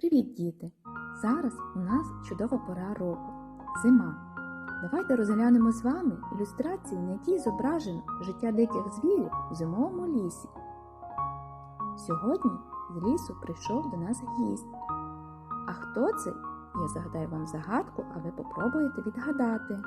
Привіт, діти! Зараз у нас чудова пора року зима. Давайте розглянемо з вами ілюстрацію, на якій зображено життя диких звірів у зимовому лісі. Сьогодні з лісу прийшов до нас гість. А хто це? Я загадаю вам загадку, а ви попробуєте відгадати.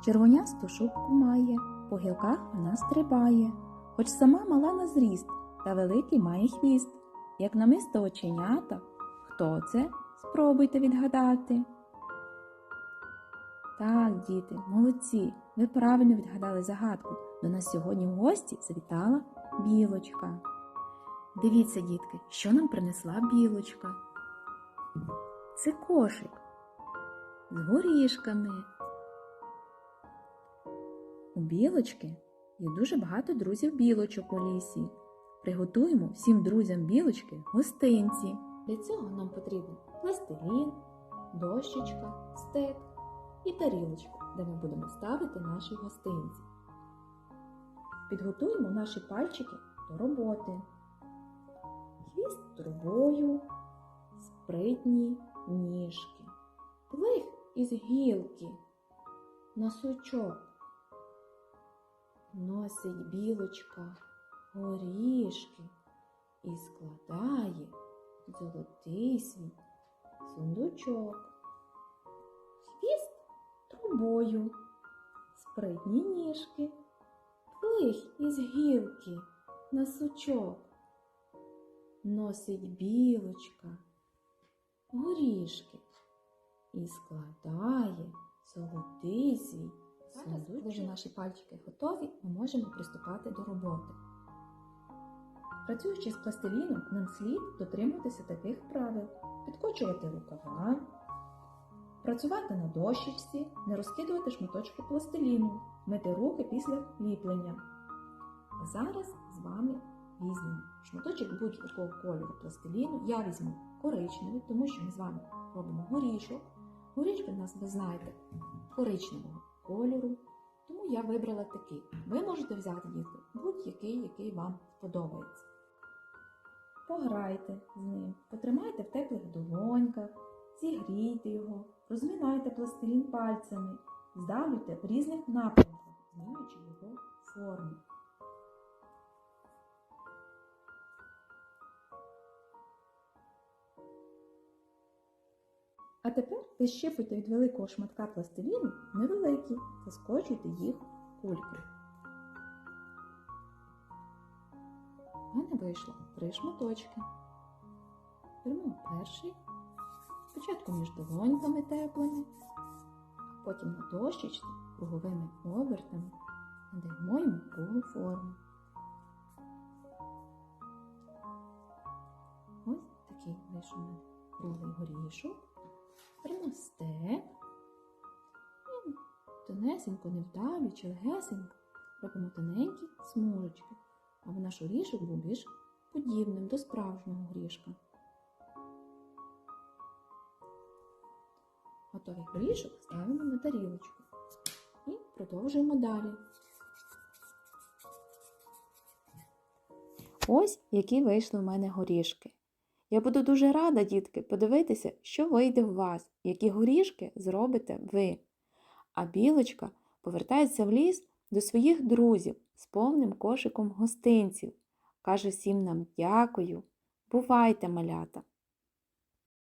Червонясту шубку має, по гілках вона стрибає, хоч сама мала на зріст, та великий має хвіст. Як намисто оченята. Хто це? Спробуйте відгадати. Так, діти, молодці. Ви правильно відгадали загадку. До нас сьогодні в гості завітала білочка. Дивіться, дітки, що нам принесла білочка. Це кошик з горішками. У білочки є дуже багато друзів білочок у лісі. Приготуємо всім друзям білочки гостинці. Для цього нам потрібен пластилін, дощечка, стек і тарілочка, де ми будемо ставити наші гостинці. Підготуємо наші пальчики до роботи. Хвіст трубою, спритні ніжки, плих із гілки, носочок. Носить білочка горішки і складає золотий свій сундучок. Хвіст трубою, спритні ніжки, плих із гілки на сучок. Носить білочка горішки і складає золотий свій Зараз, коли вже наші пальчики готові, ми можемо приступати до роботи. Працюючи з пластиліном, нам слід дотримуватися таких правил: підкочувати рукава, працювати на дощечці, не розкидувати шматочки пластиліну, мити руки після ліплення. А зараз з вами візьмемо шматочок будь-якого кольору пластиліну. Я візьму коричневий, тому що ми з вами робимо горішок. Горішки в нас, ви знаєте, коричневого кольору, тому я вибрала такий. Ви можете взяти дітки будь-який, який вам сподобається. Пограйте з ним, потримайте в теплих долоньках, зігрійте його, розмінайте пластилін пальцями, здавлюйте в різних напрямках, змінюючи його форму. А тепер відщипуйте від великого шматка пластиліну невеликі та скочуйте їх в кульки. У мене вийшло три шматочки. Беремо перший, спочатку між долоньками теплими, а потім на дощечці круговими обертами надаємо йому кругу форму. Ось такий вийшов круглий горішок. Беремо стек і тонесенько, не вдавлюючи, легесенько робимо тоненькі смужечки, аби наш горішок був більш подібним до справжнього горішка. Готовий горішок ставимо на тарілочку і продовжуємо далі. Ось які вийшли в мене горішки. Я буду дуже рада, дітки, подивитися, що вийде у вас, які горішки зробите ви. А білочка повертається в ліс до своїх друзів з повним кошиком гостинців. Каже всім нам дякую. Бувайте, малята!